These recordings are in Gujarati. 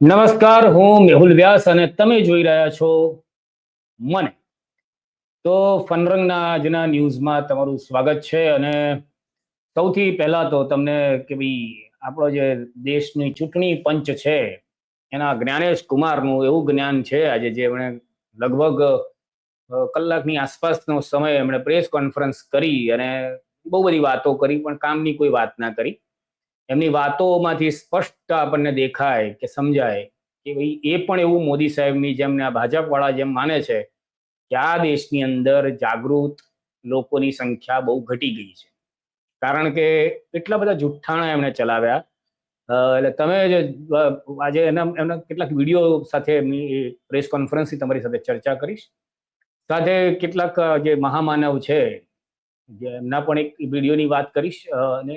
નમસ્કાર, હું મેહુલ વ્યાસ અને તમે જોઈ રહ્યા છો મને. તો ફનરંગના આજના ન્યૂઝમાં તમારું સ્વાગત છે અને સૌથી પહેલા તો તમને કે ભાઈ, આપણો જે દેશની ચૂંટણી પંચ છે, એના જ્ઞાનેશ કુમારનું એવું જ્ઞાન છે, આજે જે એમણે લગભગ કલાકની આસપાસનો સમય એમણે પ્રેસ કોન્ફરન્સ કરી અને બહુ બધી વાતો કરી, પણ કામની કોઈ વાત ના કરી. એમની વાતોમાંથી સ્પષ્ટ આપણને દેખાય કે સમજાય કે ભાઈ, એ પણ એવું મોદી સાહેબની જેમ ને આ ભાજપવાળા જેમ માને છે કે આ દેશની અંદર જાગૃત લોકોની સંખ્યા બહુ ઘટી ગઈ છે. કારણ કે એટલા બધા જુઠ્ઠાણા એમણે ચલાવ્યા. એટલે તમે જે આજે એના, એમના કેટલાક વીડિયો સાથે પ્રેસ કોન્ફરન્સથી તમારી સાથે ચર્ચા કરીશ. સાથે કેટલાક જે મહામાનવ છે, જે એમના પણ એક વિડીયોની વાત કરીશ અને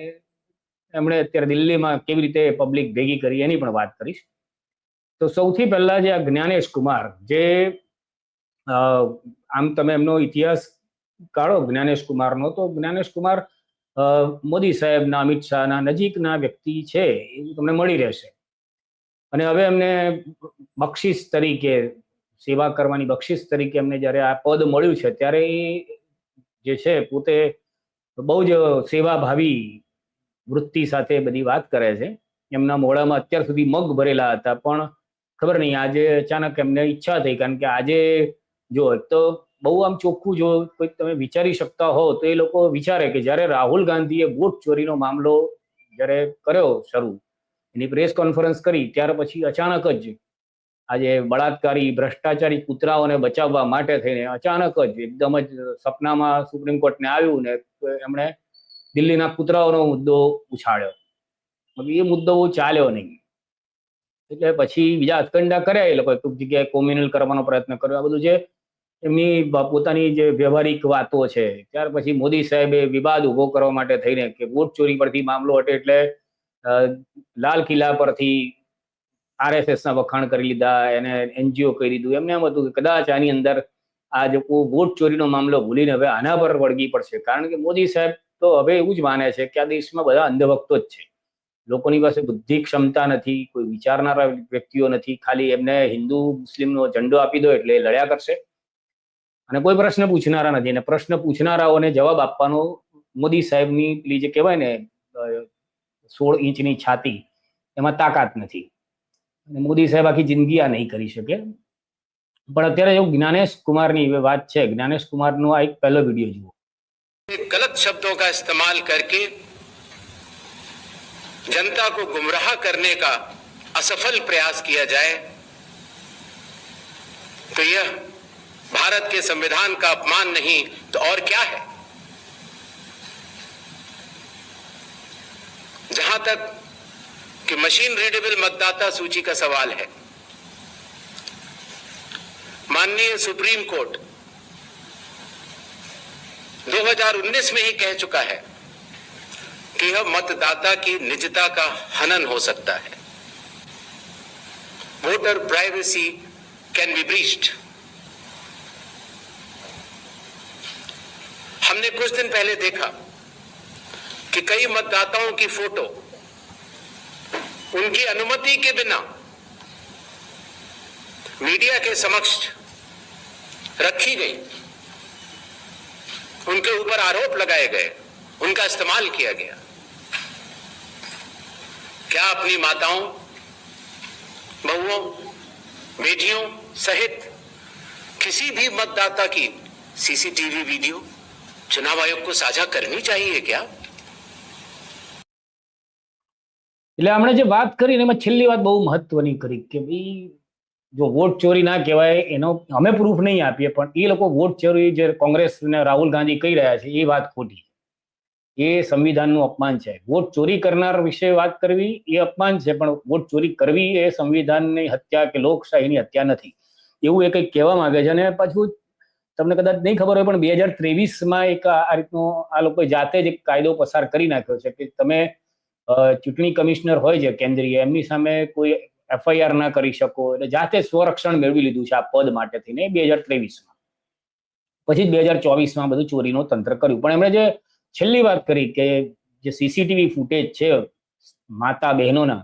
એમણે અત્યારે દિલ્હીમાં કેવી રીતે પબ્લિક ભેગી કરી એની પણ વાત કરીશ. તો સૌથી પહેલા જે આ જ્ઞાનેશ કુમાર, જે આમ તમે એમનો ઇતિહાસ કાઢો જ્ઞાનેશ કુમારનો, તો જ્ઞાનેશ કુમાર મોદી સાહેબના, અમિત શાહના નજીકના વ્યક્તિ છે, એવું તમને મળી રહેશે. અને હવે એમને બક્ષિસ તરીકે, સેવા કરવાની બક્ષિસ તરીકે એમને જ્યારે આ પદ મળ્યું છે, ત્યારે જે છે, પોતે બહુ જ સેવાભાવી વૃત્તિ સાથે બધી વાત કરે છે. એમના મોઢામાં અત્યાર સુધી મગ ભરેલા હતા, પણ ખબર નહીં, આજે અચાનક એમને ઈચ્છા થઈ, કારણ કે આજે જો તો બહુ આમ ચોખ્ખું જો કોઈ તમે વિચારી શકતા હો, તો એ લોકો વિચારે કે જ્યારે રાહુલ ગાંધીએ વોટ ચોરીનો મામલો જ્યારે કર્યો શરૂ, એની પ્રેસ કોન્ફરન્સ કરી, ત્યાર પછી અચાનક જ આજે બળાત્કારી, ભ્રષ્ટાચારી કૂતરાઓને બચાવવા માટે થઈને અચાનક જ, એકદમ જ સપનામાં સુપ્રીમ કોર્ટને આવ્યું ને એમણે દિલ્હીના કૂતરાઓનો મુદ્દો ઉછાળ્યો. એ મુદ્દો બહુ ચાલ્યો નહીં. એટલે પછી બીજા હથકંડા કર્યા એ લોકોએ. ટૂંક જગ્યાએ કોમ્યુનલ કરવાનો પ્રયત્ન કર્યો. આ બધું જે એમની પોતાની જે વ્યવહારિક વાતો છે, ત્યાર પછી મોદી સાહેબે વિવાદ ઊભો કરવા માટે થઈને કે વોટ ચોરી પરથી મામલો હટે એટલે લાલ કિલ્લા પરથી આરએસએસના વખાણ કરી લીધા, એને એનજીઓ કહી દીધું. એમને એમ હતું કે કદાચ આની અંદર આ જે વોટ ચોરીનો મામલો ભૂલીને હવે આના પર વળગી પડશે. કારણ કે મોદી સાહેબ તો હવે એવું જ માને છે કે આ દેશમાં બધા અંધભક્તો જ છે. લોકોની પાસે બુદ્ધિ ક્ષમતા નથી, કોઈ વિચારનારા વ્યક્તિઓ નથી, ખાલી એમને હિન્દુ, મુસ્લિમનો ઝંડો આપી દો એટલે લડ્યા કરશે. અને કોઈ પ્રશ્ન પૂછનારા નથી. અને પ્રશ્ન પૂછનારાઓને જવાબ આપવાનો મોદી સાહેબની પેલી જે કહેવાય ને સોળ ઇંચની છાતી, એમાં તાકાત નથી. અને મોદી સાહેબ આખી જિંદગી આ નહીં કરી શકે. પણ અત્યારે એવું જ્ઞાનેશ કુમારની વાત છે. જ્ઞાનેશ કુમારનો આ એક પહેલો વીડિયો જુઓ. गलत शब्दों का इस्तेमाल करके जनता को गुमराह करने का असफल प्रयास किया जाए तो यह भारत के संविधान का अपमान नहीं तो और क्या है? जहाँ तक कि मशीन रीडेबल मतदाता सूची का सवाल है, माननीय सुप्रीम कोर्ट 2019 में ही कह चुका है कि यह मतदाता की निजता का हनन हो सकता है। Voter privacy can be breached हमने कुछ दिन पहले देखा कि कई मतदाताओं की फ़ोटो उनकी अनुमति के बिना मीडिया के समक्ष रखी गई। उनके ऊपर आरोप लगाए गए उनका इस्तेमाल किया गया क्या अपनी माताओं बहुओं बेटियों सहित किसी भी मतदाता की सीसीटीवी वीडियो चुनाव आयोग को साझा करनी चाहिए क्या એટલે આપણે જે વાત કરી ને એમાં છેલ્લી વાત બહુ મહત્વની કરી કે ભાઈ જો વોટ ચોરી ના કહેવાય, એનો અમે પ્રૂફ નહીં આપીએ, પણ એ લોકો વોટ ચોરી જે કોંગ્રેસ ને રાહુલ ગાંધી કહી રહ્યા છે, એ વાત ખોટી એ સંવિધાનનું અપમાન છે. વોટ ચોરી કરનાર વિશે વાત કરવી, એ અપમાન છે, પણ વોટ ચોરી કરવી એ સંવિધાનની હત્યા કે લોકશાહીની હત્યા નથી. એવું એ કંઈક કહેવા માંગે છે. અને પાછું તમને કદાચ નહીં ખબર હોય, પણ બે હજાર ત્રેવીસમાં એક આ રીતનો આ લોકોએ જાતે જ એક કાયદો પસાર કરી નાખ્યો છે કે તમે ચૂંટણી કમિશનર હોય છે કેન્દ્રીય, એમની સામે કોઈ એફઆઈઆર ના કરી શકો, એટલે જાતે સ્વરક્ષણ મેળવી લીધું છે આ પદ માટે થઈને બે હજાર ત્રેવીસમાં. પછી બે હજાર ચોવીસમાં બધું ચોરીનો તંત્ર કર્યું. પણ એમણે જે છેલ્લી વાત કરી કે જે સીસીટીવી ફૂટેજ છે માતા બહેનોના,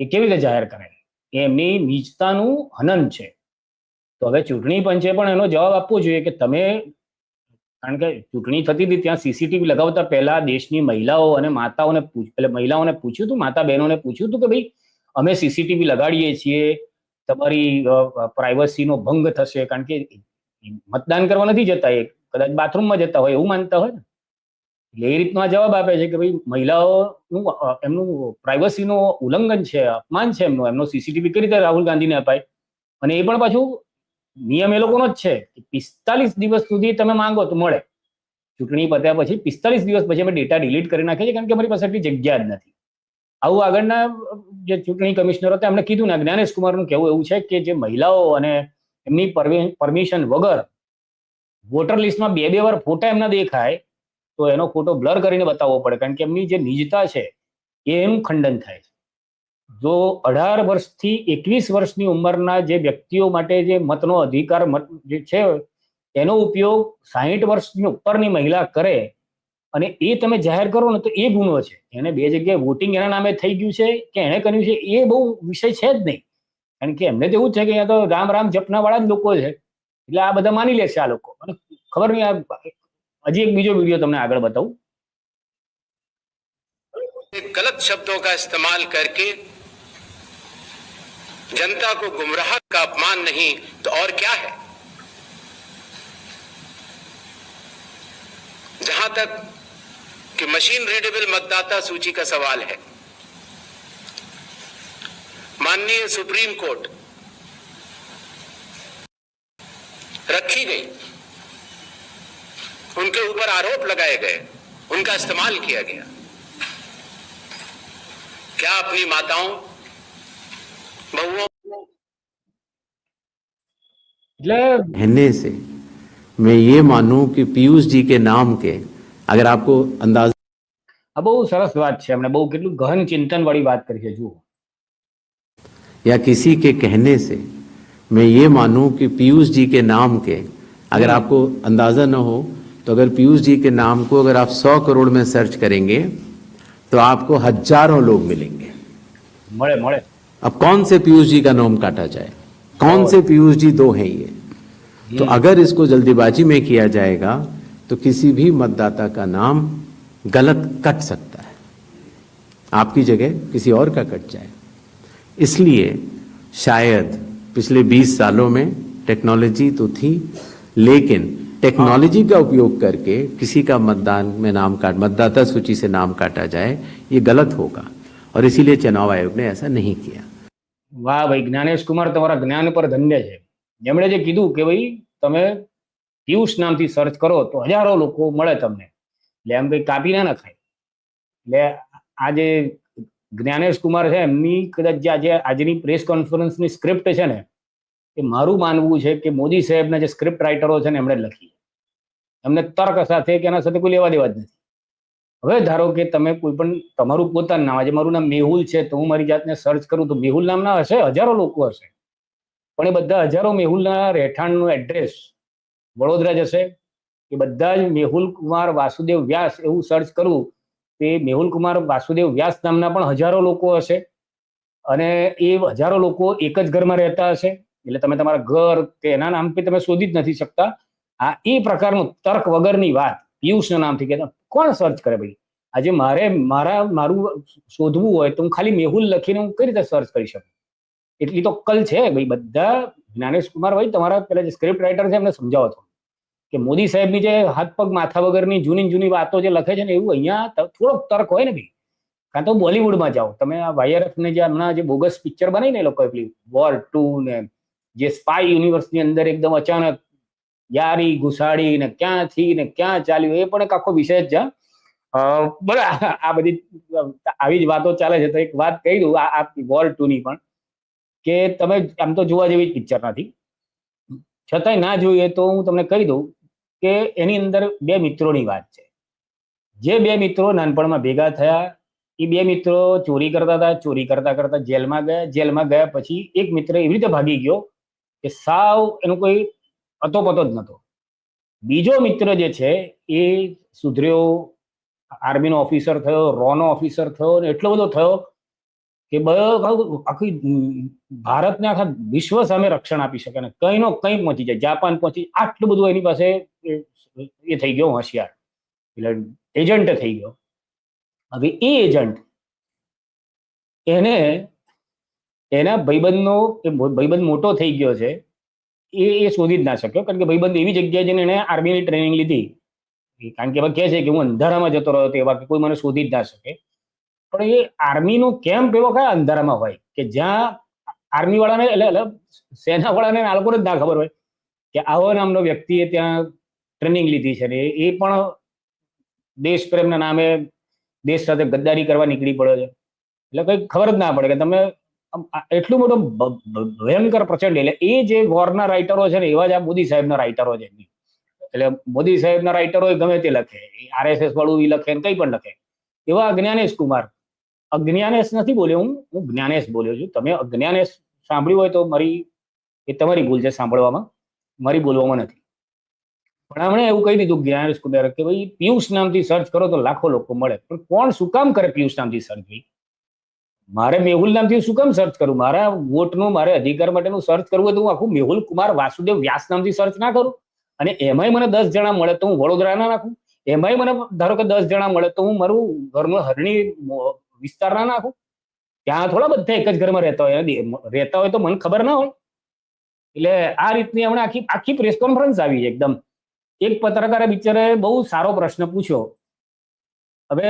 એ કેવી રીતે જાહેર કરાય? એ એમની નીચતાનું હનન છે. તો હવે ચૂંટણી પંચે પણ એનો જવાબ આપવો જોઈએ કે તમે, કારણ કે ચૂંટણી થતી હતી ત્યાં સીસીટીવી લગાવતા પહેલા દેશની મહિલાઓ અને માતાઓને પૂછ, એટલે મહિલાઓને પૂછ્યું હતું, માતા બહેનોને પૂછ્યું હતું કે ભાઈ અમે સીસીટીવી લગાડીએ છીએ, તમારી પ્રાઇવસીનો ભંગ થશે, કારણ કે મતદાન કરવા નથી જતા, એ કદાચ બાથરૂમમાં જતા હોય, એવું માનતા હોય ને? એટલે એ રીતનો જવાબ આપે છે કે ભાઈ, મહિલાઓનું એમનું પ્રાઇવસીનો ઉલ્લંઘન છે, અપમાન છે એમનું, એમનો સીસીટીવી કઈ રીતે રાહુલ ગાંધીને અપાય? અને એ પણ પાછું નિયમ એ લોકોનો જ છે કે પિસ્તાલીસ દિવસ સુધી તમે માંગો તો મળે. ચૂંટણી પત્યા પછી પિસ્તાલીસ દિવસ પછી અમે ડેટા ડિલીટ કરી નાખીએ છીએ, કારણ કે અમારી પાસે એટલી જગ્યા જ નથી. આવું આગળના, જે ચૂંટણી કમિશનરો હતા, એમણે કીધું ને જ્ઞાનેશ કુમારનું કહેવું એવું છે કે જે મહિલાઓ અને એમની પરમિશન વગર વોટર લિસ્ટમાં બે બે વાર ફોટા એમના દેખાય, તો એનો ફોટો બ્લર કરીને બતાવવો પડે, કારણ કે એમની જે નિજતા છે, એ એનું ખંડન થાય છે. જો અઢાર વર્ષથી એકવીસ વર્ષની ઉંમરના જે વ્યક્તિઓ માટે જે મતનો અધિકાર મત જે છે, એનો ઉપયોગ સાહીઠ વર્ષની ઉપરની મહિલા કરે અને એ તમે જાહેર કરો ને તો એ ગુનો છે એને બે જગ્યાએ વોટિંગ એના નામે થઈ ગયું છે કે એણે કર્યું છે એ બહુ વિષય છે જ નહીં કારણ કે એમને તો એવું જ છે કે અહીંયા તો રામ રામ જપના વાળા જ લોકો છે એટલે આ બધા માની લેશે આ લોકો અને ખબર નહીં આ હજી એક બીજો વિડીયો તમને આગળ બતાવું गलत शब्दों का इस्तेमाल करके जनता को गुमराह का अपमान नहीं तो और क्या है जहां तक कि मशीन रीडेबल मतदाता सूची का सवाल है। माननीय सुप्रीम कोर्ट रखी गई। उनके ऊपर आरोप लगाए गए। उनका इस्तेमाल किया गया। क्या अपनी माताओं बहुओं मतलब हिन्ने से मैं ये मानूं कि पीयूष जी के नाम के अगर आपको अंदाजा આ બહુ સરસ વાત છે એમણે બહુ કેટલું ગહન ચિંતન વાળી વાત કરી છે જુઓ या किसी के कहने से मैं ये मानूं कि पीयूष जी के नाम के अगर आपको अंदाजा न हो तो अगर पीयूष जी के नाम को अगर आप सौ करोड़ में सर्च करेंगे तो आपको हजारों लोग मिलेंगे મળે મળે अब कौन से पीयूष जी का नाम काटा जाए कौन से पीयूष जी दो हैं ये तो अगर इसको जल्दीबाजी में किया जाएगा तो किसी भी मतदाता का नाम गलत कट सकता है आपकी जगह किसी और का कट जाए इसलिए शायद पिछले 20 सालों में टेक्नोलॉजी तो थी लेकिन टेक्नोलॉजी का उपयोग करके किसी का मतदान में नाम काट मतदाता सूची से नाम काटा जाए ये गलत होगा और इसीलिए चुनाव आयोग ने ऐसा नहीं किया વાહ ભાઈ જ્ઞાનેશ કુમાર તમારા જ્ઞાન પર ધન્ય છે જેમણે જે કીધું કે ભાઈ તમે પિયુષ નામથી સર્ચ કરો તો હજારો લોકો મળે તમને. એટલે એમ કઈ કાપી ના નખાય. એટલે આ જે જ્ઞાનેશ કુમાર છે, એમની કદાચ જે આજે આજની પ્રેસ કોન્ફરન્સની સ્ક્રિપ્ટ છે ને, એ મારું માનવું છે કે મોદી સાહેબના જે સ્ક્રિપ્ટ રાઇટરો છે ને, એમણે લખી એમને તર્ક સાથે કે એના સાથે કોઈ લેવા દેવા જ નથી. હવે ધારો કે તમે કોઈ પણ તમારું પોતાનું નામ, આજે મારું નામ મેહુલ છે, તો હું મારી જાતને સર્ચ કરું તો મેહુલ નામના હશે, હજારો લોકો હશે. પણ એ બધા હજારો મેહુલના રહેઠાણનું એડ્રેસ વડોદરા જશે એ બધા જ મેહુલ કુમાર વાસુદેવ વ્યાસ એવું સર્ચ કરું, તે મેહુલ કુમાર વાસુદેવ વ્યાસ નામના પણ હજારો લોકો હશે. અને એ હજારો લોકો એક જ ઘરમાં રહેતા હશે. એટલે તમે તમારા ઘર કે એના નામથી તમે શોધી જ નથી શકતા. આ એ પ્રકારનું તર્ક વગરની વાત પિયુષના નામથી કે કોણ સર્ચ કરે ભાઈ? આજે મારે મારા, મારું શોધવું હોય તો હું ખાલી મેહુલ લખીને હું કઈ રીતે સર્ચ કરી શકું? એટલી તો કલ છે ભાઈ. બધા જ્ઞાનેશ કુમાર ભાઈ, તમારા પેલા જે સ્ક્રિપ્ટ રાઇટર છે, એમને સમજાવો છો કે મોદી સાહેબની જે હાથ પગ, માથા વગરની જૂની જૂની વાતો જે લખે છે ને, એવું અહીંયા થોડોક તર્ક હોય ને ભાઈ. કાં તો બોલિવૂડમાં જાઓ. તમે આ વાયરફ ને જે હમણાં જે બોગસ પિક્ચર બનાવી ને એ લોકોએ પેલી વોર ટુ ને, જે સ્પાય યુનિવર્સની અંદર એકદમ અચાનક યારી, ઘુસાડી ને ક્યાંથી ને ક્યાં ચાલ્યું, એ પણ એક આખો વિષય જ છે બરાબર આ- બધી, આવી જ વાતો ચાલે છે. તો એક વાત કહી દઉં, આ વોર ટુ ની પણ. કે તમે આમ તો જોવા જેવી પિક્ચર નથી. છતાંય ના જોઈએ તો હું તમને કહી દઉં કે એની અંદર બે મિત્રોની વાત છે. જે બે મિત્રો નાનપણમાં ભેગા થયા એ બે મિત્રો ચોરી કરતા હતા, ચોરી કરતા કરતા જેલમાં ગયા જેલમાં ગયા પછી એક મિત્ર એવી રીતે ભાગી ગયો કે સાવ એનું કોઈ અતો પતો જ નહોતો. બીજો મિત્ર જે છે એ સુધર્યો આર્મીનો ઓફિસર થયો રોનો ઓફિસર થયો ને એટલો બધો થયો કે આખી ભારતને આખા વિશ્વ સામે રક્ષણ આપી શકે ને કંઈ નો કંઈ પહોંચી જાય. જાપાન પહોંચી આટલું બધું એની પાસે, એ થઈ ગયો હોશિયાર. એટલે એજન્ટ થઈ ગયો. હવે એ એજન્ટ એને, એના ભાઈબંધનો ભાઈબંધ મોટો થઈ ગયો છે, એ એ શોધી જ ના શક્યો. કારણ કે ભાઈબંધ એવી જગ્યાએ જઈને એને આર્મીની ટ્રેનિંગ લીધી. કારણ કે હવે કહે છે કે હું અંધારામાં જતો રહ્યો તેવા કે કોઈ મને શોધી જ ના શકે. પણ એ આર્મીનું કેમ્પ એવો કયા અંધારામાં હોય કે જ્યાં આર્મી વાળાને એટલે સેના વાળાને આ લોકોને જ ના ખબર હોય કે આવો નામનો વ્યક્તિએ ત્યાં ટ્રેનિંગ લીધી છે ને એ પણ દેશ પ્રેમના નામે દેશ સાથે ગદ્દારી કરવા નીકળી પડ્યો છે. એટલે કંઈ ખબર જ ના પડે કે તમે એટલું મોટું ભયંકર પ્રચંડ, એટલે એ જે વોરના રાઇટરો છે ને, એવા જ આ મોદી સાહેબના રાઇટરો છે. એટલે મોદી સાહેબના રાઇટરો ગમે તે લખે આરએસએસ વાળું એ લખે ને કંઈ પણ લખે, એવા જ્ઞાનેશ કુમાર અજ્ઞાનેશ નથી બોલ્યો હું હું જ્ઞાનેશ બોલ્યો છું. તમે અજ્ઞાનેશ સાંભળ્યું હોય તો મારી, એ તમારી ભૂલ છે સાંભળવામાં. મારી બોલવામાં નથી. પણ હમણાં એવું કહી દીધું જ્ઞાનેશ કુમાર કે ભાઈ, પિયુષ નામથી સર્ચ કરો તો લાખો લોકો મળે. પણ કોણ શું કામ કરે પિયુષ નામથી સર્ચ ભાઈ? મારે મેહુલ નામથી શું કામ સર્ચ કરું મારા વોટનું, મારે અધિકાર માટેનું સર્ચ કરવું હોય તો હું આખું મેહુલ કુમાર વાસુદેવ વ્યાસ નામથી સર્ચ ના કરું. અને એમાંય મને દસ જણા મળે તો હું વડોદરા ના નાખું. એમાંય મને, ધારો કે દસ જણા મળે તો હું મારું ઘરનું હરણી વિસ્તાર ના નાખો ત્યાં થોડા બધા એક જ ઘરમાં રહેતા હોય. રહેતા હોય તો મને ખબર ના હોય. એટલે આ રીતની હમણાં આખી આખી પ્રેસ કોન્ફરન્સ આવી એકદમ. એક પત્રકારે બિચારે બહુ સારો પ્રશ્ન પૂછ્યો. હવે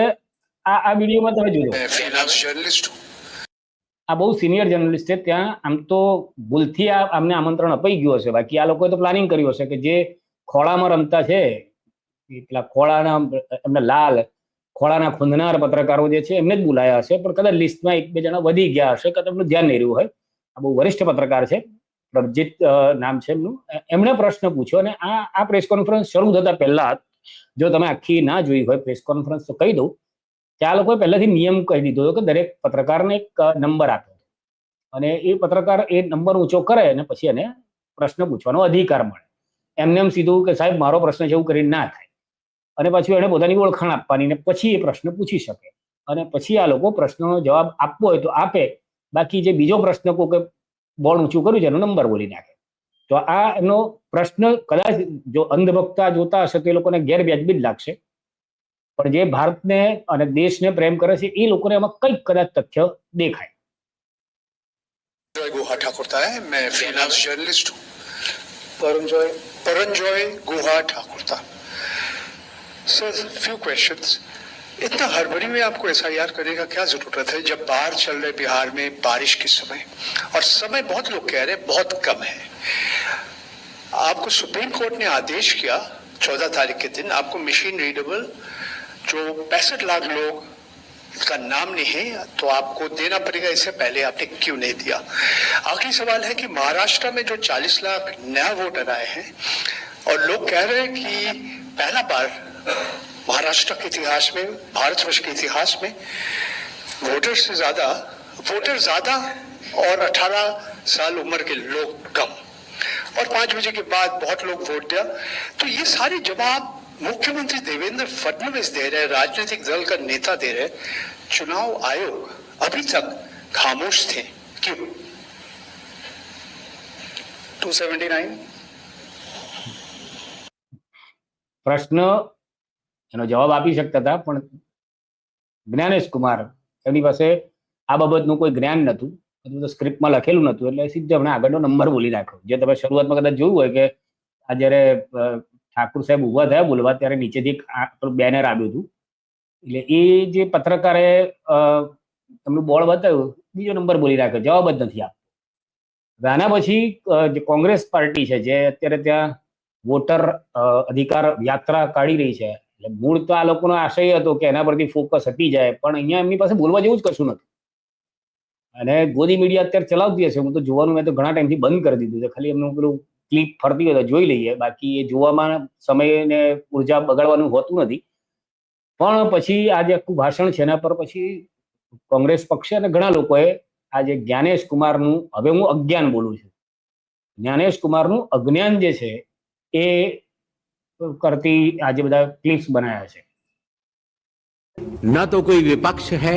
આ આ વિડીયોમાં તમે જોયો આ બહુ સિનિયર જર્નલિસ્ટ છે. ત્યાં આમ તો ભૂલથી આ આમને આમંત્રણ અપાઈ ગયું હશે. બાકી આ લોકોએ તો પ્લાનિંગ કર્યું હશે કે જે ખોળામાં રમતા છે પેલા ખોળાના એમને લાલ ખોળાના ખૂંદનાર પત્રકારો જે છે, એમને જ બોલાયા હશે. પણ કદાચ લિસ્ટમાં એક બે જણા વધી ગયા હશે, કદાચ એમનું ધ્યાન નહીં રહ્યું હોય. આ બહુ વરિષ્ઠ પત્રકાર છે, પ્રભજીત નામ છે એમનું. એમણે પ્રશ્ન પૂછ્યો અને આ આ પ્રેસ કોન્ફરન્સ શરૂ થતા પહેલા જો તમે આખી ના જોઈ હોય પ્રેસ કોન્ફરન્સ, તો કહી દઉં કે આ લોકોએ પહેલાથી નિયમ કહી દીધો હતો કે દરેક પત્રકારને એક નંબર આપ્યો અને એ પત્રકાર એ નંબર ઊંચો કરે અને પછી એને પ્રશ્ન પૂછવાનો અધિકાર મળે. એમને એમ સીધું કે સાહેબ, મારો પ્રશ્ન એવું કરીને ના થાય. અને પછી એને પોતાની ઓળખાણ આપવાની ને પછી એ પ્રશ્ન પૂછી શકે. અને પછી આ લોકો પ્રશ્નનો જવાબ આપવો હોય તો આપે. બાકી જે બીજો પ્રશ્ન કોઈ કે બોર્ડ ઊંચું કર્યું છે એનો નંબર બોલી નાખે. તો આ એનો પ્રશ્ન કદાચ જો અંધભક્તા જોતા હશે તો એ લોકોને ગેરવ્યાજબી જ લાગશે. પણ જે ભારતને અને દેશને પ્રેમ કરે છે એ લોકોને એમાં કંઈક કદાચ તથ્ય દેખાય. ગુહા ઠાકોર થાય મેં freelance journalist Paranjoy Paranjoy Guha Thakurta sir few questions इतना हड़बड़ी में आपको एस करने का क्या ज़रूरत है? जब बाढ़ चल रहे बिहार में, बारिश के समय, और समय बहुत लोग कह रहे हैं, बहुत कम है। आपको सुप्रीम कोर्ट ने आदेश किया, चौदह तारीख के दिन, आपको मशीन रीडेबल जो पैंसठ लाख लोग का नाम नहीं है तो आपको देना पड़ेगा, इससे पहले आपने क्यों नहीं दिया? आखिरी सवाल है कि महाराष्ट्र में जो 40 लाख नया वोटर आए हैं, और लोग कह रहे हैं कि पहला बार महाराष्ट्र के इतिहास में, भारतवर्ष के इतिहास में वोटर से ज़्यादा वोटर ज़्यादा और 18 साल उम्र के लोग कम। और पाँच बजे के बाद बहुत लोग वोट दिया। तो ये सारे जवाब मुख्यमंत्री देवेंद्र फडणवीस दे रहे राजनीतिक दल का नेता दे रहे चुनाव आयोग अभी तक खामोश थे। क्यों? 279 प्रश्न એનો જવાબ આપી શકતા હતા પણ જ્ઞાનેશ કુમાર એમની પાસે આ બાબતનું કોઈ જ્ઞાન નહોતું. બધું તો સ્ક્રિપ્ટમાં લખેલું નહોતું એટલે સીધો હમણાં આગળનો નંબર બોલી નાખ્યો. જે તમે શરૂઆતમાં કદાચ જોયું હોય કે આ જ્યારે ઠાકુર સાહેબ ઊભા થયા બોલવા ત્યારે નીચેથી બેનર આવ્યું હતું. એટલે એ જે પત્રકારે અ, એમનું બોર્ડ બતાવ્યું બીજો નંબર બોલી નાખ્યો જવાબ જ નથી આપતો. આના પછી જે કોંગ્રેસ પાર્ટી છે જે અત્યારે ત્યાં વોટર અધિકાર યાત્રા કાઢી રહી છે એટલે મૂળ તો આ લોકોનો આશય હતો કે એના પરથી ફોકસ હટી જાય, પણ અહીંયા એમની પાસે બોલવા જેવું જ કશું નથી. અને ગોદી મીડિયા અત્યારે ચલાવતી હશે, હું તો જોવાનું, મેં તો ઘણા ટાઈમથી બંધ કરી દીધું છે. ખાલી એમનું પેલું ક્લિપ ફરતી હોય તો જોઈ લઈએ. બાકી એ જોવામાં સમય ને ઊર્જા બગાડવાનું હોતું નથી. પણ પછી આ જે આખું ભાષણ છે એના પર પછી કોંગ્રેસ પક્ષે અને ઘણા લોકોએ આ જે જ્ઞાનેશ કુમારનું, હવે હું અજ્ઞાન બોલું છું. જ્ઞાનેશ કુમારનું અજ્ઞાન જે છે એ કરતી આજે બધા ક્લિપ્સ બનાવ્યા છે न तो कोई विपक्ष है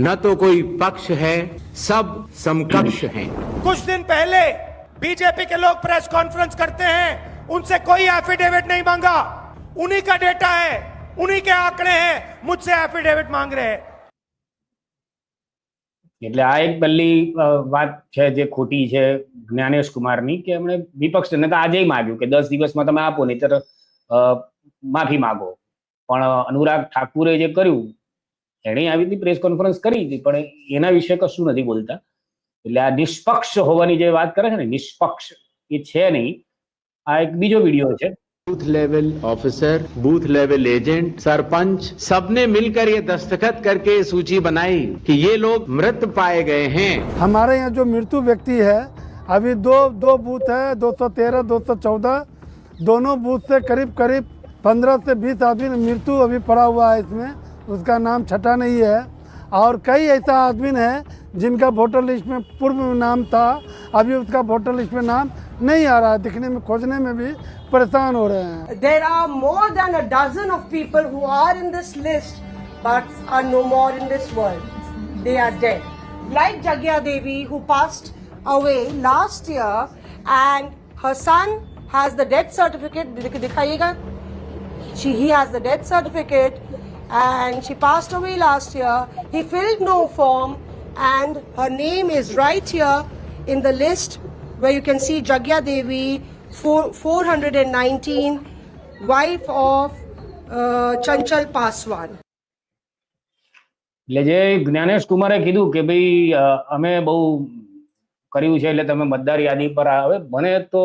न तो कोई पक्ष है सब समकक्ष हैं कुछ दिन पहले बीजेपी के लोग प्रेस कॉन्फ्रेंस करते हैं उनसे कोई एफिडेविट नहीं मांगा उन्हीं का डेटा है उन्हीं के आंकड़े हैं मुझसे एफिडेविट मांग रहे हैं એટલે આ એક પહેલી અ, વાત છે જે ખોટી છે જ્ઞાનેશ કુમારની કે એમણે વિપક્ષને તો આજે માગ્યું કે દસ દિવસમાં તમે આપો નહીતર અ, માફી માગો પણ અનુરાગ ઠાકુરે જે કર્યું એણે આવી રીતે પ્રેસ કોન્ફરન્સ કરી હતી પણ એના વિશે કશું નથી બોલતા એટલે આ નિષ્પક્ષ હોવાની જે વાત કરે છે ને નિષ્પક્ષ એ છે નહીં આ એક બીજો વિડીયો છે booth level officer booth level agent sarpanch सबने मिलकर ये दस्तखत करके ये सूची बनाई कि ये लोग मृत पाए गए हैं हमारे यहाँ जो मृत्यु व्यक्ति है अभी दो दो बूथ है 213 214 दोनों बूथ से करीब करीब 15 से 20 आदमी मृत्यु अभी पड़ा हुआ है इसमें। उसका नाम छठा नहीं है। और कई ऐसा आदमी है जिनका वोटर लिस्ट में पूर्व नाम था। अभी उसका वोटर लिस्ट में नाम नहीं आ रहा दिखने में, खोजने में भी परेशान हो रहे हैं। There are more than dozen of people who like Jagiya Devi who passed away last year and her has the death certificate dikhayega she he has the death certificate and she passed away last year. He filled no form and her name is right here in the list where you can see Jagya Devi 4, 419 wife of uh, Chanchal Paswan. એટલે જે જ્ઞાનેશ કુમારે કીધું કે ભાઈ અમે બહુ કર્યું છે એટલે તમે મતદાર યાદી પર આવે મને તો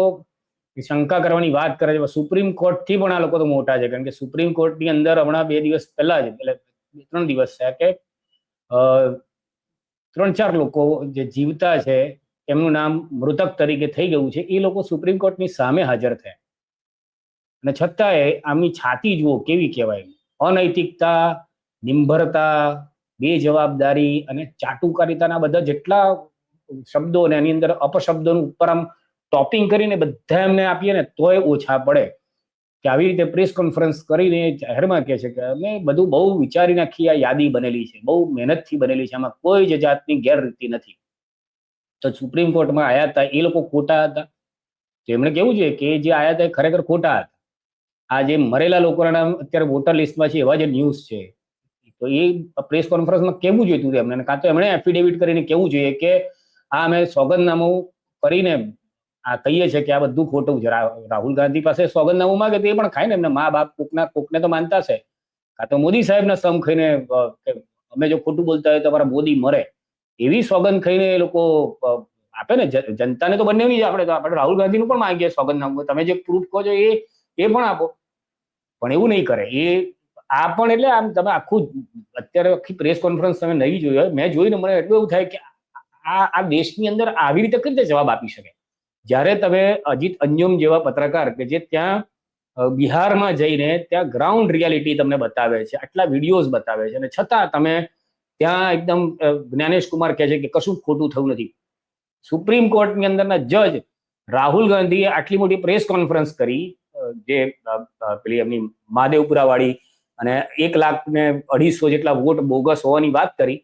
શંકા કરવાની વાત કરે છે. સુપ્રીમ કોર્ટથી પણ આ લોકો તો મોટા છે. કારણ કે સુપ્રીમ કોર્ટની અંદર હમણાં બે દિવસ પહેલા જ, એટલે ત્રણ દિવસ થયા કે ત્રણ ચાર લોકો જે જીવતા છે, એમનું નામ મૃતક તરીકે થઈ ગયું છે. એ લોકો સુપ્રીમ કોર્ટની સામે હાજર થયા. અને છતાંય આમની છાતી જુઓ કેવી કહેવાય. અનૈતિકતા, નિંભરતા, બેજવાબદારી અને ચાટુકારિતાના બધા જેટલા શબ્દો ને એની અંદર અપશબ્દોનું ઉપર આમ ટોપિંગ કરીને બધા એમને આપીએ ને તોય ઓછા પડે. કે આવી રીતે પ્રેસ કોન્ફરન્સ કરીને જાહેરમાં કહે છે કે અમે બધું બહુ વિચારી નાખી આ યાદી બનેલી છે, બહુ મહેનતથી બનેલી છે, આમાં કોઈ જ જાતની ગેરરીતિ નથી. તો સુપ્રીમ કોર્ટમાં આવ્યા હતા, એ લોકો ખોટા હતા. તો એમણે કેવું છે કે જે આવ્યા હતા એ ખરેખર ખોટા હતા. આ જે મરેલા લોકોના અત્યારે વોટર લિસ્ટમાં છે, એવા જે ન્યૂઝ છે. તો એ પ્રેસ કોન્ફરન્સમાં કેવું જોઈતું હતું એમને? કાં તો એમણે એફિડેવિટ કરીને કેવું જોઈએ કે આ અમે સોગંદનામું કરીને આ કહીએ છીએ કે આ બધું ખોટું છે. રાહુલ ગાંધી પાસે સોગંદનામું માંગે તો એ પણ ખાય ને. એમને મા બાપ કોકના, કોકને તો માનતા છે. કાં તો મોદી સાહેબના સમ ખાઈને અમે જો ખોટું બોલતા હોય તો અમારા મોદી મરે. એવી સોગંદ ખાઈને એ લોકો આપે ને. જનતાને તો બંને આપણે, તો આપણે રાહુલ ગાંધીનું પણ માંગીએ સોગંદનામું. તમે જે પ્રૂફ કહો છો એ એ પણ આપો. પણ એવું નહીં કરે. એ, આ પણ એટલે આમ તમે આખું અત્યારે આખી પ્રેસ કોન્ફરન્સ તમે નહીં જોઈ મેં જોઈને મને એટલું એવું થાય કે આ આ દેશની અંદર આવી રીતે કઈ રીતે જવાબ આપી શકે? જ્યારે તમે અજીત અંજુમ જેવા પત્રકાર કે જે ત્યાં બિહારમાં જઈને ત્યાં ગ્રાઉન્ડ રિયાલિટી તમને બતાવે છે, આટલા વિડીયોઝ બતાવે છે અને છતાં તમે ત્યાં એકદમ જ્ઞાનેશ કુમાર કહે છે કે કશું ખોટું થયું નથી. સુપ્રીમ કોર્ટની અંદરના જજ રાહુલ ગાંધીએ આટલી મોટી પ્રેસ કોન્ફરન્સ કરી જે પેલી એમની મહાદેવપુરા વાળી અને એક લાખ ને અઢીસો જેટલા વોટ બોગસ હોવાની વાત કરી.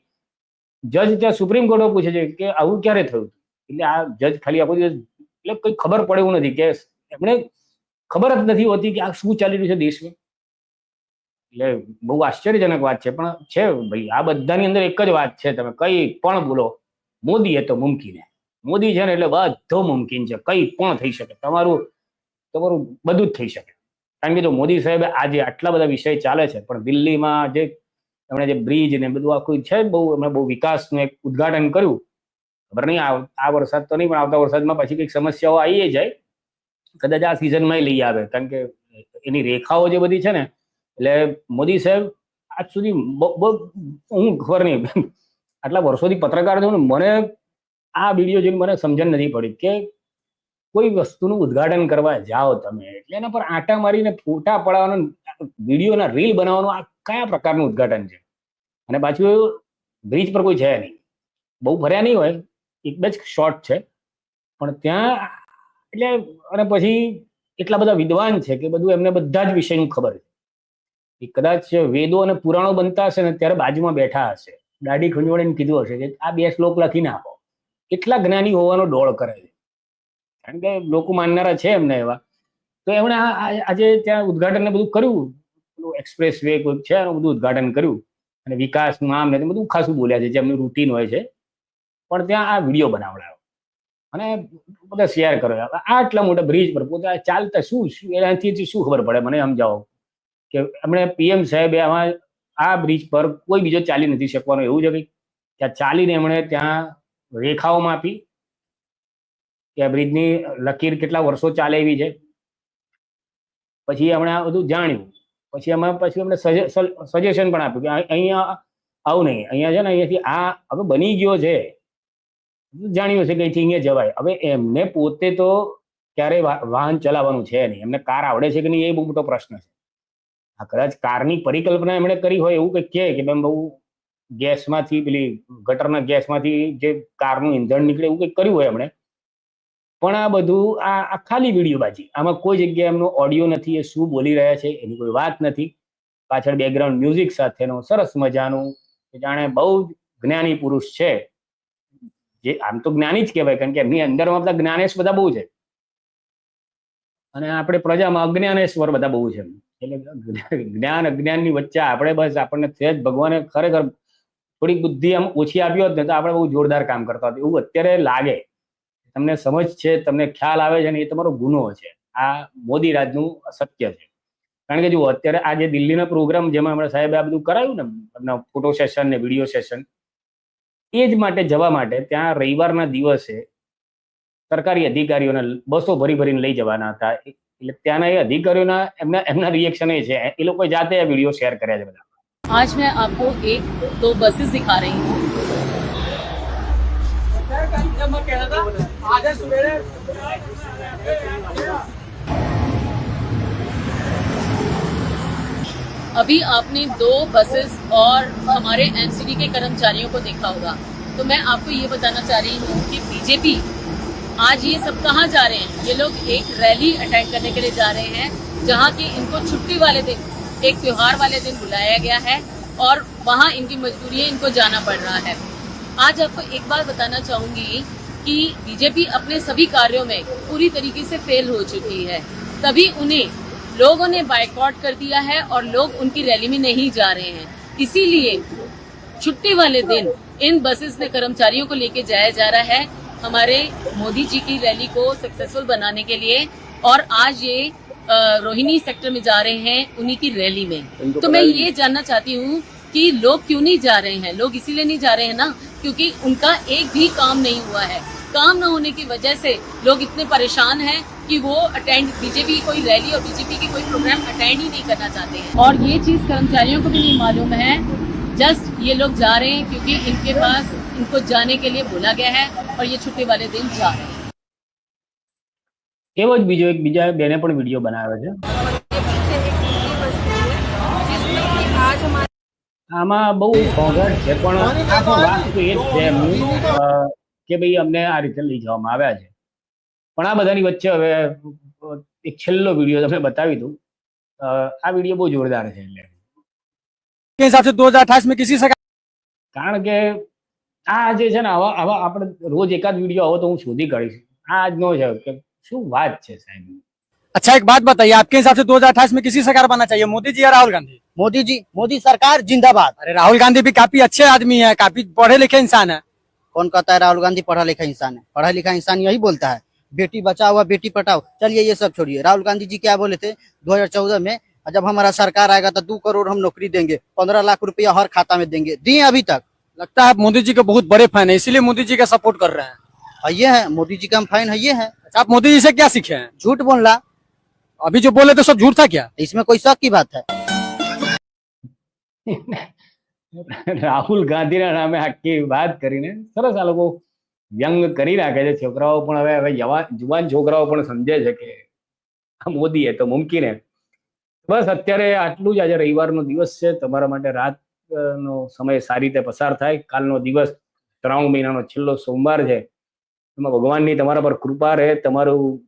જજ ત્યાં સુપ્રીમ કોર્ટમાં પૂછે છે કે આવું ક્યારે થયું? એટલે આ જજ ખાલી આખો દિવસ એટલે કઈ ખબર પડે એવું નથી કે એમણે ખબર જ નથી હોતી કે આ શું ચાલી રહ્યું છે દેશમાં. એટલે બહુ આશ્ચર્યજનક વાત છે, પણ છે ભાઈ, આ બધાની અંદર એક જ વાત છે, તમે કઈ પણ બોલો મોદી એ તો મુમકીને. મોદી છે ને એટલે બધો મુમકીન છે, કઈ પણ થઈ શકે, તમારું તમારું બધું જ થઈ શકે. કારણ કે જો મોદી સાહેબે આજે આટલા બધા વિષય ચાલે છે, પણ દિલ્હીમાં જે એમણે જે બ્રિજ ને બધું આખું છે, બહુ એમણે બહુ વિકાસનું એક ઉદ્ઘાટન કર્યું ખબર નહીં, આ વરસાદ તો નહીં, પણ આવતા વરસાદમાં પછી કંઈક સમસ્યાઓ આવી જાય. કદાચ આ સિઝનમાં લઈ આવે, કારણ કે એની રેખાઓ જે બધી છે ને, એટલે મોદી સાહેબ આજ સુધી હું ખબર નહીં, આટલા વર્ષોથી પત્રકાર છું ને, મને આ વીડિયો જોઈને મને સમજણ નથી પડી કે કોઈ વસ્તુનું ઉદ્ઘાટન કરવા જાઓ તમે, એટલે એના પર આંટા મારીને ફોટા પડાવવાનો, વિડીયોના રીલ બનાવવાનું આ કયા પ્રકારનું ઉદ્ઘાટન છે? અને પાછું બ્રિજ પર કોઈ છે નહીં. બહુ ફર્યા નહીં હોય. એક બે જ શોર્ટ છે. પણ ત્યાં, એટલે, અને પછી એટલા બધા વિદ્વાન છે કે બધું એમને બધા જ વિષયનું ખબર છે. એ કદાચ વેદો અને પુરાણો બનતા હશે ને ત્યારે બાજુમાં બેઠા હશે. દાઢી ખંજોળીને કીધું હશે કે આ બે શ્લોક લખીને આપો એટલા જ્ઞાની હોવાનો ડોળ કરે છે. કારણ કે લોકો માનનારા છે એમને એવા. તો એમણે આજે ત્યાં ઉદઘાટન બધું કર્યું. એક્સપ્રેસ વે કોઈક છે એનું બધું ઉદઘાટન કર્યું. અને વિકાસનું આમ ને બધું ખાસું બોલ્યા છે. જે એમનું રૂટીન હોય છે. પણ ત્યાં આ વીડિયો બનાવડાયો. અને બધા શેર કર્યો. આટલા મોટા બ્રિજ પર પોતે ચાલતા શું શું એનાથી શું ખબર પડે? મને સમજાવો. કે એમણે પીએમ સાહેબે આમાં આ બ્રિજ પર કોઈ બીજો ચાલી નથી શકવાનો. એવું છે કંઈક? ત્યાં ચાલીને એમણે ત્યાં રેખાઓમાં આપી કે આ બ્રિજની લકીર કેટલા વર્ષો ચાલે એવી છે. પછી એમણે આ બધું જાણ્યું. પછી એમાં પછી એમણે સજેશન પણ આપ્યું કે અહીંયા આવું નહીં. અહીંયા છે ને અહીંયાથી આ હવે બની ગયો છે. જાણ્યું છે કે અહીંથી અહીંયા જવાય. હવે એમને પોતે તો ક્યારેય વા- વાહન ચલાવવાનું છે નહીં. એમને કાર આવડે છે કે નહીં એ બહુ મોટો પ્રશ્ન છે. આ કદાચ કારની પરિકલ્પના એમણે કરી હોય એવું કંઈક કહે કે બેન બહુ ગેસમાંથી પેલી ગટરના ગેસમાંથી જે કારનું ઈંધણ નીકળે એવું કંઈક કર્યું હોય એમણે. પણ આ બધું આ ખાલી વીડિયો બાજી. આમાં કોઈ જગ્યાએ એમનો ઓડિયો નથી, એ શું બોલી રહ્યા છે એની કોઈ વાત નથી. પાછળ બેકગ્રાઉન્ડ મ્યુઝિક સાથેનો સરસ મજાનું જાણે બહુ જ્ઞાની પુરુષ છે. જે આમ તો જ્ઞાની જ કહેવાય, કારણ કે એમની અંદરમાં બધા જ્ઞાનેશ બધા બહુ છે. અને આપણે પ્રજામાં અજ્ઞાનેશ્વર બધા બહુ છે એટલે જ્ઞાન અજ્ઞાનની વચ્ચે આપણે બસ આપણને સહેજ ભગવાને ખરેખર થોડીક બુદ્ધિ આમ ઓછી આપી હોત ને તો આપણે બહુ જોરદાર કામ કરતા હોત. એવું અત્યારે લાગે. તમને સમજ છે, તમને ખ્યાલ આવે છે ને એ તમારો ગુનો છે. આ મોદી રાજનું સત્ય છે. કારણ કે જુઓ, અત્યારે આ જે દિલ્હીનો પ્રોગ્રામ જેમાં હમણાં સાહેબે આ બધું કરાયું ને ફોટો સેશન ને વીડિયો સેશન એ જ માટે જવા માટે ત્યાં રવિવારના દિવસે સરકારી અધિકારીઓને બસો ભરી ભરીને લઈ જવાના હતા એટલે ત્યાંના એ અધિકારીઓના એમના એમના રિએક્શન એ છે એ લોકો જાતે આ વિડીયો શેર કર્યા છે બધા आज मैं आपको एक दो बसेस दिखा रही हूँ अभी आपने दो बसेस और हमारे एनसीडी के कर्मचारियों को देखा होगा। तो मैं आपको ये बताना चाह रही हूँ कि बीजेपी आज ये सब कहाँ जा रहे हैं? ये लोग एक रैली अटेंड करने के लिए जा रहे हैं, जहाँ की इनको छुट्टी वाले दिन, एक त्योहार वाले दिन बुलाया गया है और वहाँ इनकी मजबूरी है इनको जाना पड़ रहा है। आज आपको एक बात बताना चाहूँगी कि बीजेपी अपने सभी कार्यों में पूरी तरीके से फेल हो चुकी है। तभी उन्हें लोगों ने बाइकआउट कर दिया है और लोग उनकी रैली में नहीं जा रहे हैं। इसीलिए छुट्टी वाले दिन इन बसेस में कर्मचारियों को लेके जाया जा रहा है हमारे मोदी जी की रैली को सक्सेसफुल बनाने के लिए और आज ये रोहिणी सेक्टर में जा रहे हैं उन्हीं की रैली में। तो मैं ये जानना चाहती हूँ कि लोग क्यों नहीं जा रहे हैं? लोग इसीलिए नहीं जा रहे हैं ना क्योंकि उनका एक भी काम नहीं हुआ है। काम न होने की वजह से लोग इतने परेशान हैं कि वो अटेंड बीजेपी की कोई रैली और बीजेपी की कोई प्रोग्राम अटेंड ही नहीं करना चाहते हैं और ये चीज कर्मचारियों को भी नहीं मालूम है जस्ट ये लोग जा रहे हैं क्योंकि इनके पास इनको जाने के लिए बोला गया है और ये छुट्टी वाले दिन जा रहे हैं એવો જ બીજો એક બીજા બેને પણ વિડીયો બનાવ્યો છે આમાં બહુ ઘોંઘાટ છે પણ આખો વાત તો એ જ છે એમની અ, કે ભાઈ અમને આ રીતે લઈ જવામાં આવ્યા છે પણ આ બધાની વચ્ચે હવે અ, એક છેલ્લો વિડીયો તમને બતાવી દઉં અ, આ વિડીયો બહુ જોરદાર છે એટલે के हिसाब से 2028 में किसी सरकार કારણ કે આ જે છે ને આવા આવા આપણે રોજ એકાદ વિડીયો આવો તો હું શોધી કાઢીશ આ આજનો છે કે શું વાત છે સાહેબ अच्छा एक बात बताइए आपके हिसाब से 2028 में किसी सरकार बनना चाहिए मोदी जी या राहुल गांधी मोदी जी मोदी सरकार जिंदाबाद अरे राहुल गांधी भी काफी अच्छे आदमी है काफी पढ़े लिखे इंसान है कौन कहता है राहुल गांधी पढ़ा लिखा इंसान है पढ़ा लिखा इंसान यही बोलता है बेटी बचाओ व बेटी पटाओ चलिए ये सब छोड़िए राहुल गांधी जी क्या बोले थे 2014 में जब हमारा सरकार आएगा तो दो करोड़ हम नौकरी देंगे पंद्रह लाख रुपया हर खाता में देंगे दिए अभी तक लगता है आप मोदी जी के बहुत बड़े फैन है इसीलिए मोदी जी का सपोर्ट कर रहे हैं और ये है मोदी जी का हम फाइन है ये है अच्छा आप मोदी जी से क्या सीखे हैं झूठ बोलना अभी जो बोले तो सब झूठ था क्या इसमें कोई शक की बात है રાહુલ ગાંધીના નામે આખી વાત કરીને સરસ આ લોકો વ્યંગ કરી રાખે છે છોકરાઓ પણ હવે હવે જુવાન છોકરાઓ પણ સમજે છે કે આ મોદી એ તો મુમકિન બસ અત્યારે આટલું જ આજે રવિવારનો દિવસ છે. તમારા માટે રાત નો સમય સારી રીતે પસાર થાય. કાલનો દિવસ ત્રણ મહિનાનો છેલ્લો સોમવાર છે. એમાં ભગવાનની તમારા પર કૃપા રહે. તમારું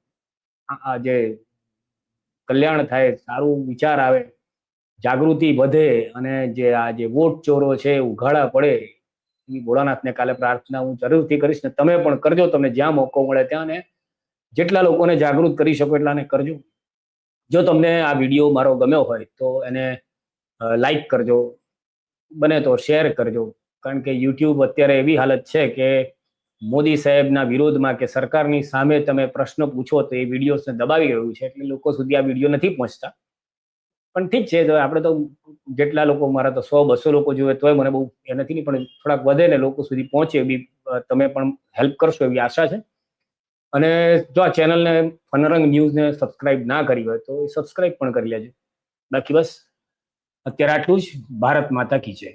આ જે કલ્યાણ થાય, સારું વિચાર આવે, જાગૃતિ વધે અને જે આ જે વોટ ચોરો છે ઉઘાડા પડે. ભોળાનાથને કાલે પ્રાર્થના હું જરૂરથી કરીશ ને તમે પણ કરજો, તમને જ્યાં મોકો મળે ત્યાં ને જેટલા લોકોને જાગૃત કરી શકો એટલાને કરજો. જો તમને આ વીડિયો મારો ગમ્યો હોય તો એને લાઈક કરજો, બને તો શેર કરજો. કારણ કે યુટ્યુબ અત્યારે એવી હાલત છે કે મોદી સાહેબના વિરોધમાં કે સરકારની સામે તમે પ્રશ્ન પૂછો તો એ વિડીયોઝને દબાવી રહ્યું છે, એટલે લોકો સુધી આ વીડિયો નથી પહોંચતા. પણ ઠીક છે, તો આપણે તો જેટલા લોકો મારા તો સો, બસો લોકો જોવે તોય મને બહુ એ નથી નહીં, પણ થોડાક વધે ને લોકો સુધી પહોંચે એવી તમે પણ હેલ્પ કરશો એવી આશા છે. અને જો આ ચેનલને ફનરંગ ન્યૂઝને સબસ્ક્રાઇબ ના કરી હોય, તો સબસ્ક્રાઇબ પણ કરી લેજો. બાકી બસ, અત્યારે આટલું જ. ભારત માતા કી જય.